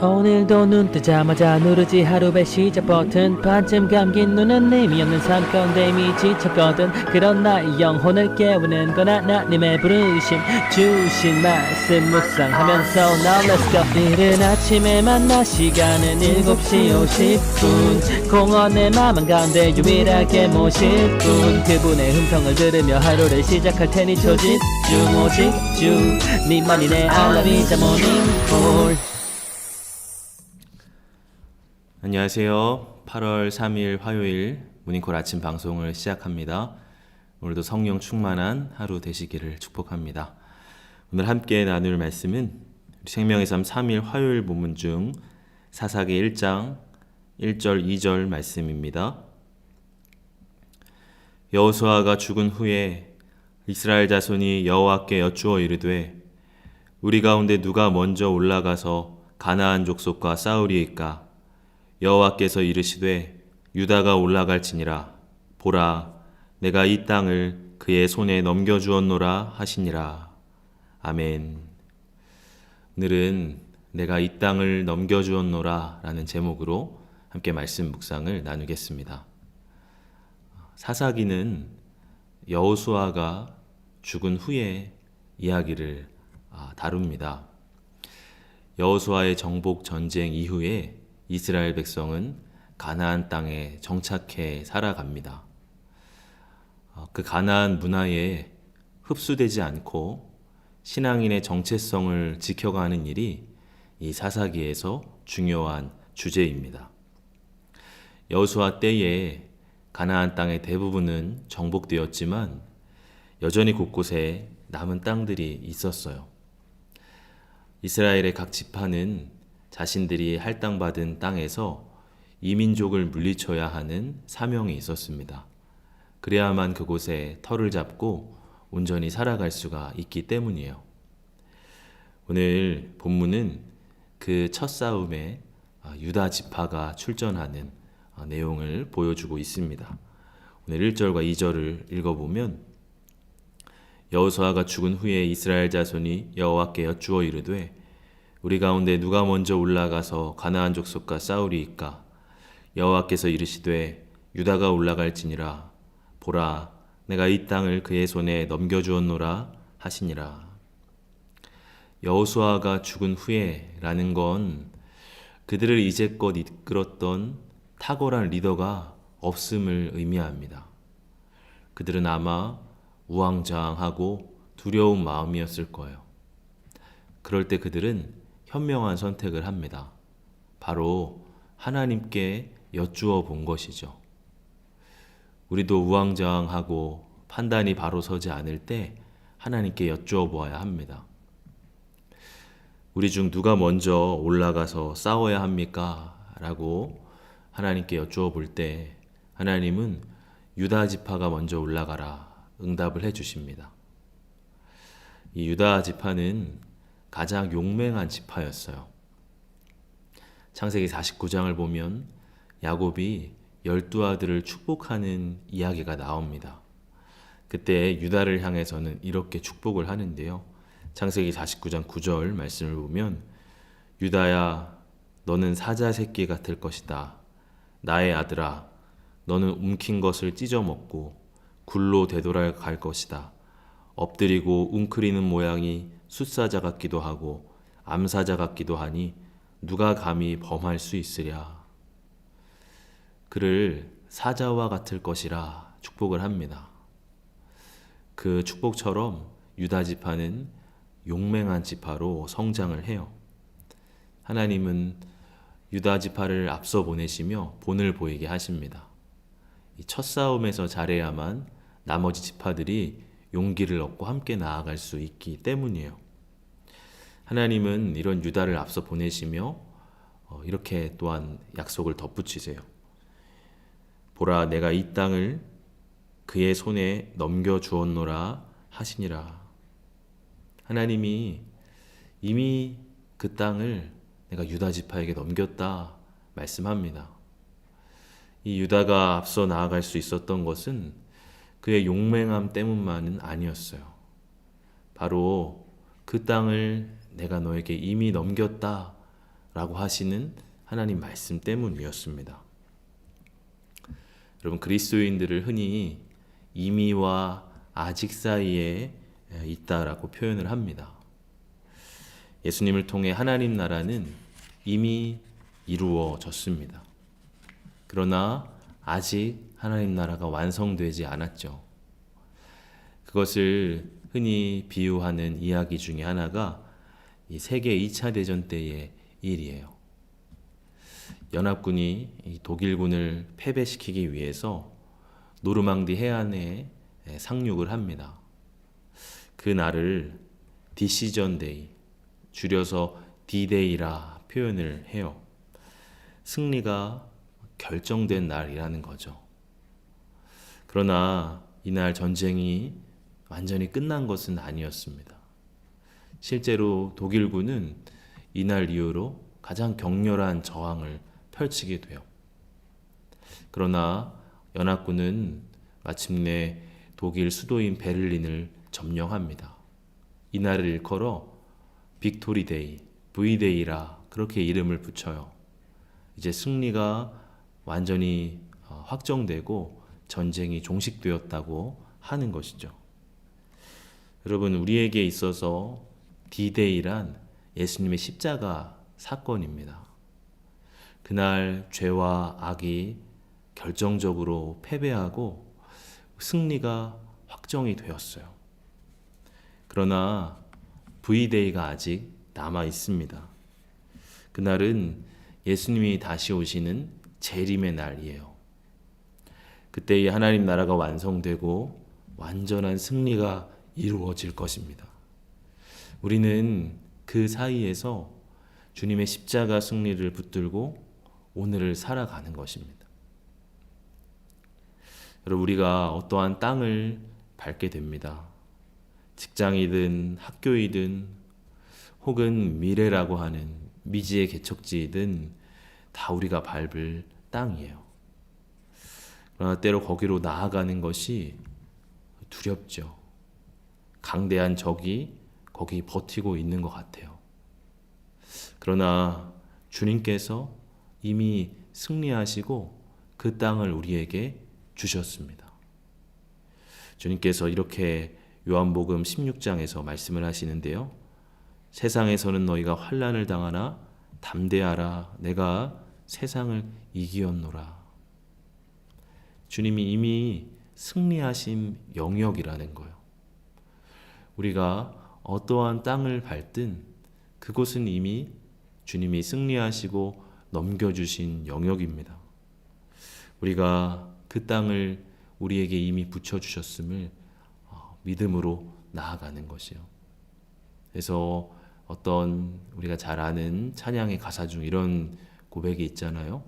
오늘도 눈 뜨자마자 누르지 하루의 시작 버튼. 반쯤 감긴 눈은 님이 없는 삶 가운데 이미 지쳤거든. 그런 나의 영혼을 깨우는 건 하나님의 부르심. 주신 말씀 묵상하면서 Now let's go. 이른 아침에 만나 시간은 7시 50분. 공원의 마음 가운데 유일하게 모실 분. 그분의 음성을 들으며 하루를 시작할 테니 초집중 오직 주. 니만이 내 알람이자 모닝콜 안녕하세요. 8월 3일 화요일 모닝콜 아침 방송을 시작합니다. 오늘도 성령 충만한 하루 되시기를 축복합니다. 오늘 함께 나눌 말씀은 생명의 삶 3일 화요일 본문 중 사사기 1장 1절 2절 말씀입니다. 여호수아가 죽은 후에 이스라엘 자손이 여호와께 여쭈어 이르되 우리 가운데 누가 먼저 올라가서 가나안 족속과 싸우리이까 여호와께서 이르시되 유다가 올라갈지니라 보라 내가 이 땅을 그의 손에 넘겨 주었노라 하시니라 아멘. 오늘은 내가 이 땅을 넘겨 주었노라라는 제목으로 함께 말씀 묵상을 나누겠습니다. 사사기는 여호수아가 죽은 후에 이야기를 아, 다룹니다. 여호수아의 정복 전쟁 이후에 이스라엘 백성은 가나안 땅에 정착해 살아갑니다. 어, 그 가나안 문화에 흡수되지 않고 신앙인의 정체성을 지켜가는 일이 이 사사기에서 중요한 주제입니다. 여호수아 때에 가나안 땅의 대부분은 정복되었지만 여전히 곳곳에 남은 땅들이 있었어요. 이스라엘의 각 지파는 자신들이 할당받은 땅에서 이민족을 물리쳐야 하는 사명이 있었습니다. 그래야만 그곳에 터를 잡고 온전히 살아갈 수가 있기 때문이에요. 오늘 본문은 그 첫 싸움에 유다 지파가 출전하는 내용을 보여주고 있습니다. 오늘 1절과 2절을 읽어보면 여호수아가 죽은 후에 이스라엘 자손이 여호와께 여쭈어 이르되 우리 가운데 누가 먼저 올라가서 가나안 족속과 싸우리이까 여호와께서 이르시되 유다가 올라갈지니라 보라 내가 이 땅을 그의 손에 넘겨 주었노라 하시니라 여호수아가 죽은 후에라는 건 그들을 이제껏 이끌었던 탁월한 리더가 없음을 의미합니다. 그들은 아마 우왕좌왕하고 두려운 마음이었을 거예요. 그럴 때 그들은 현명한 선택을 합니다. 바로 하나님께 여쭈어 본 것이죠. 우리도 우왕좌왕하고 판단이 바로 서지 않을 때 하나님께 여쭈어 보아야 합니다. 우리 중 누가 먼저 올라가서 싸워야 합니까? 라고 하나님께 여쭈어 볼 때 하나님은 유다 지파가 먼저 올라가라 응답을 해 주십니다. 이 유다 지파는 가장 용맹한 지파였어요. 창세기 49장을 보면 야곱이 열두 아들을 축복하는 이야기가 나옵니다. 그때 유다를 향해서는 이렇게 축복을 하는데요. 창세기 49장 9절 말씀을 보면 유다야 너는 사자 새끼 같을 것이다. 나의 아들아 너는 움킨 것을 찢어 먹고 굴로 되돌아 갈 것이다. 엎드리고 웅크리는 모양이 숫사자 같기도 하고 암사자 같기도 하니 누가 감히 범할 수 있으랴. 그를 사자와 같을 것이라 축복을 합니다. 그 축복처럼 유다 지파는 용맹한 지파로 성장을 해요. 하나님은 유다 지파를 앞서 보내시며 본을 보이게 하십니다. 첫 싸움에서 잘해야만 나머지 지파들이 용기를 얻고 함께 나아갈 수 있기 때문이에요. 하나님은 이런 유다를 앞서 보내시며 어, 이렇게 또한 약속을 덧붙이세요. 보라, 내가 이 땅을 그의 손에 넘겨 주었노라 하시니라. 하나님이 이미 그 땅을 내가 유다 지파에게 넘겼다 말씀합니다. 이 유다가 앞서 나아갈 수 있었던 것은 그의 용맹함 때문만은 아니었어요. 바로 그 땅을 내가 너에게 이미 넘겼다 라고 하시는 하나님 말씀 때문이었습니다. 여러분 그리스도인들을 흔히 이미와 아직 사이에 있다라고 표현을 합니다. 예수님을 통해 하나님 나라는 이미 이루어졌습니다. 그러나 아직 하나님 나라가 완성되지 않았죠. 그것을 흔히 비유하는 이야기 중에 하나가 이 세계 2차 대전 때의 일이에요. 연합군이 이 독일군을 패배시키기 위해서 노르망디 해안에 상륙을 합니다. 그 날을 디시전 데이, 줄여서 디데이라 표현을 해요. 승리가 결정된 날이라는 거죠. 그러나 이날 전쟁이 완전히 끝난 것은 아니었습니다. 실제로 독일군은 이날 이후로 가장 격렬한 저항을 펼치게 돼요. 그러나 연합군은 마침내 독일 수도인 베를린을 점령합니다. 이날을 일컬어 빅토리데이, V데이라 그렇게 이름을 붙여요. 이제 승리가 완전히 어, 확정되고 전쟁이 종식되었다고 하는 것이죠. 여러분, 우리에게 있어서 디데이란 예수님의 십자가 사건입니다. 그날 죄와 악이 결정적으로 패배하고 승리가 확정이 되었어요. 그러나 V데이가 아직 남아 있습니다. 그날은 예수님이 다시 오시는 재림의 날이에요. 그때 이 하나님 나라가 완성되고 완전한 승리가 이루어질 것입니다. 우리는 그 사이에서 주님의 십자가 승리를 붙들고 오늘을 살아가는 것입니다. 여러분, 우리가 어떠한 땅을 밟게 됩니다. 직장이든 학교이든 혹은 미래라고 하는 미지의 개척지이든 다 우리가 밟을 땅이에요. 그러나 때로 거기로 나아가는 것이 두렵죠. 강대한 적이 거기 버티고 있는 것 같아요. 그러나 주님께서 이미 승리하시고 그 땅을 우리에게 주셨습니다. 주님께서 이렇게 요한복음 16장에서 말씀을 하시는데요. 세상에서는 너희가 환난을 당하나 담대하라 내가 세상을 이기었노라. 주님이 이미 승리하신 영역이라는 거예요. 우리가 어떠한 땅을 밟든 그곳은 이미 주님이 승리하시고 넘겨주신 영역입니다. 우리가 그 땅을 우리에게 이미 붙여주셨음을 어, 믿음으로 나아가는 것이요. 그래서 어떤 우리가 잘 아는 찬양의 가사 중 이런 고백이 있잖아요.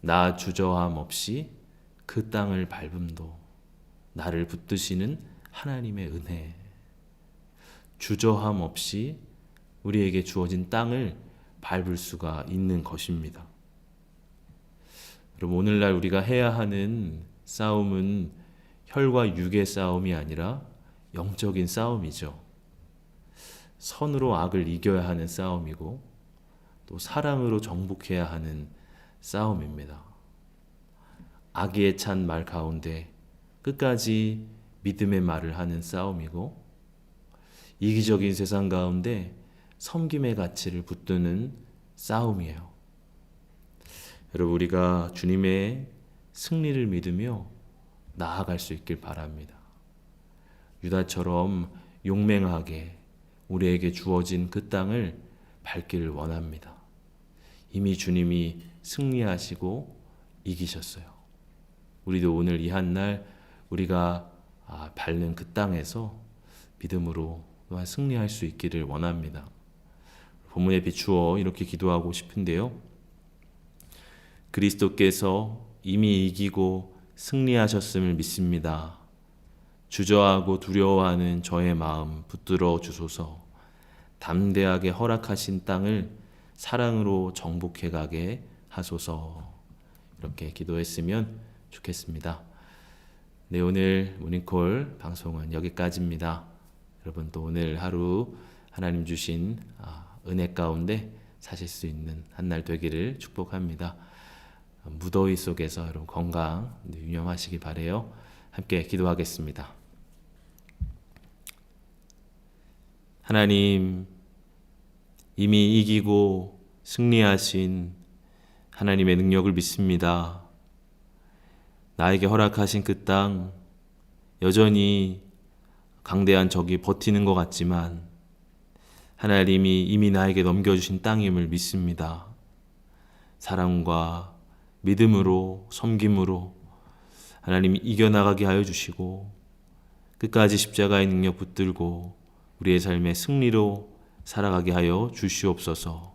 나 주저함 없이 그 땅을 밟음도 나를 붙드시는 하나님의 은혜. 주저함 없이 우리에게 주어진 땅을 밟을 수가 있는 것입니다. 여러분, 오늘날 우리가 해야 하는 싸움은 혈과 육의 싸움이 아니라 영적인 싸움이죠. 선으로 악을 이겨야 하는 싸움이고 또 사랑으로 정복해야 하는 싸움입니다. 악의에 찬 말 가운데 끝까지 믿음의 말을 하는 싸움이고 이기적인 세상 가운데 섬김의 가치를 붙드는 싸움이에요. 여러분 우리가 주님의 승리를 믿으며 나아갈 수 있길 바랍니다. 유다처럼 용맹하게 우리에게 주어진 그 땅을 밟기를 원합니다. 이미 주님이 승리하시고 이기셨어요. 우리도 오늘 이 한 날 우리가 아, 밟는 그 땅에서 믿음으로 또한 승리할 수 있기를 원합니다. 본문에 비추어 이렇게 기도하고 싶은데요. 그리스도께서 이미 이기고 승리하셨음을 믿습니다. 주저하고 두려워하는 저의 마음 붙들어 주소서. 담대하게 허락하신 땅을 사랑으로 정복해 가게 하소서. 이렇게 기도했으면 좋겠습니다. 네, 오늘 모닝콜 방송은 여기까지입니다. 여러분 또 오늘 하루 하나님 주신 아, 은혜 가운데 사실 수 있는 한 날 되기를 축복합니다. 무더위 속에서 여러분 건강 유념하시기 바래요. 함께 기도하겠습니다. 하나님 이미 이기고 승리하신 하나님의 능력을 믿습니다. 나에게 허락하신 그 땅 여전히 강대한 적이 버티는 것 같지만 하나님이 이미 나에게 넘겨주신 땅임을 믿습니다. 사랑과 믿음으로 섬김으로 하나님이 이겨나가게 하여 주시고 끝까지 십자가의 능력 붙들고 우리의 삶의 승리로 살아가게 하여 주시옵소서.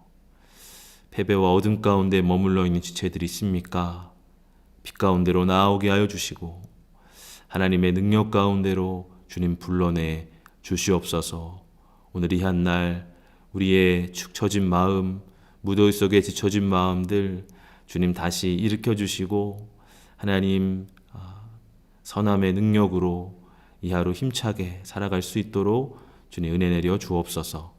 패배와 어둠 가운데 머물러 있는 지체들이 있습니까? 빛 가운데로 나오게 하여 주시고 하나님의 능력 가운데로 주님 불러내 주시옵소서. 오늘 이 한 날 우리의 축 처진 마음, 무더위 속에 지쳐진 마음들 주님 다시 일으켜 주시고 하나님 아, 선함의 능력으로 이 하루 힘차게 살아갈 수 있도록 주님 은혜 내려 주옵소서.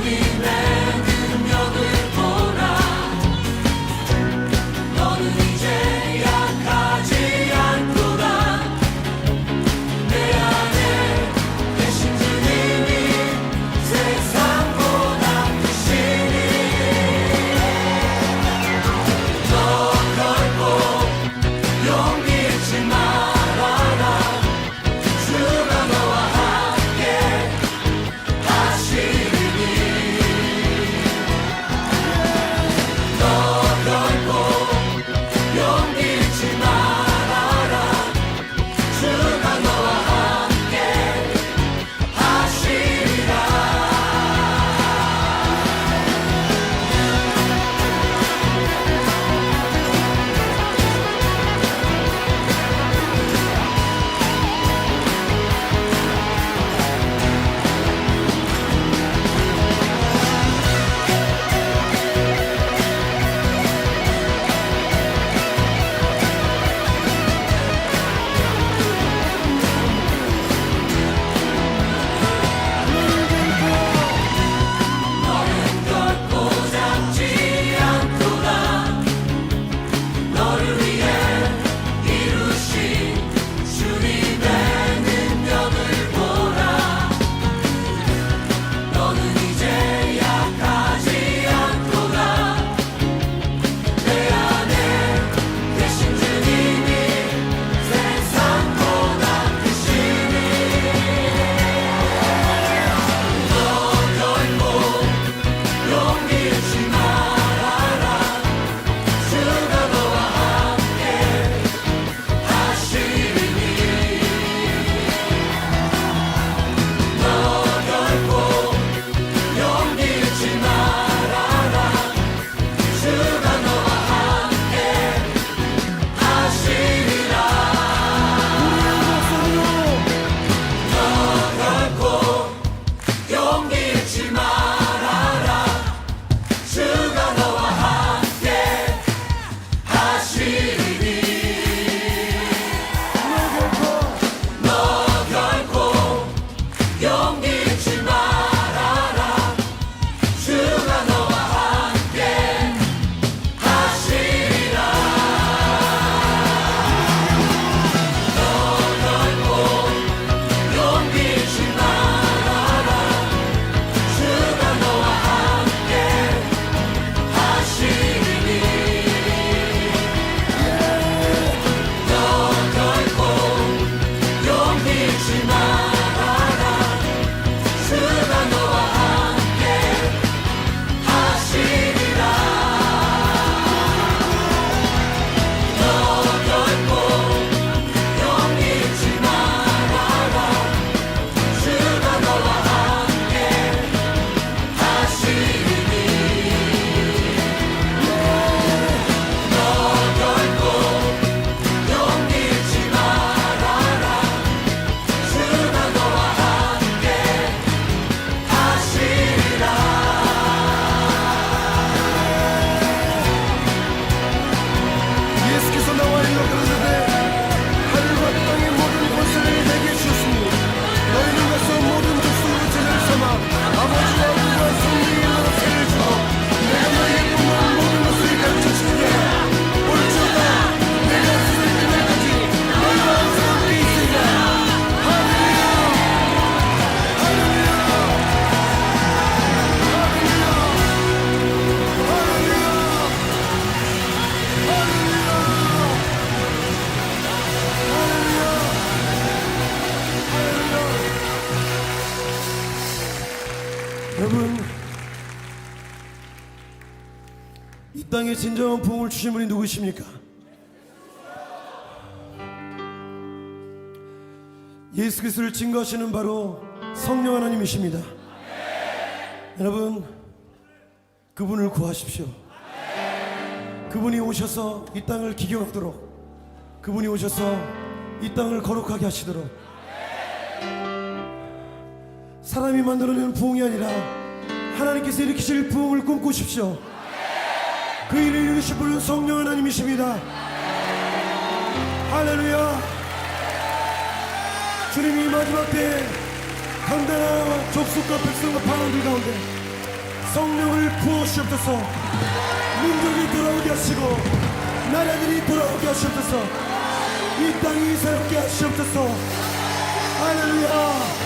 be led. 땅에 진정한 부흥을 주신 분이 누구십니까? 예수 그리스도를 증거하시는 바로 성령 하나님이십니다. 여러분 그분을 구하십시오. 그분이 오셔서 이 땅을 기경하도록 그분이 오셔서 이 땅을 거룩하게 하시도록 사람이 만들어내는 부흥이 아니라 하나님께서 일으키실 부흥을 꿈꾸십시오. 그 일을 이루실 분은 성령 하나님이십니다. 할렐루야. 주님이 마지막 때 강단한 족속과 백성과 반원들 가운데 성령을 부어주시옵소서 민족이 돌아오게 하시고 나라들이 돌아오게 하시옵소서 이 땅이 새롭게 하시옵소서 할렐루야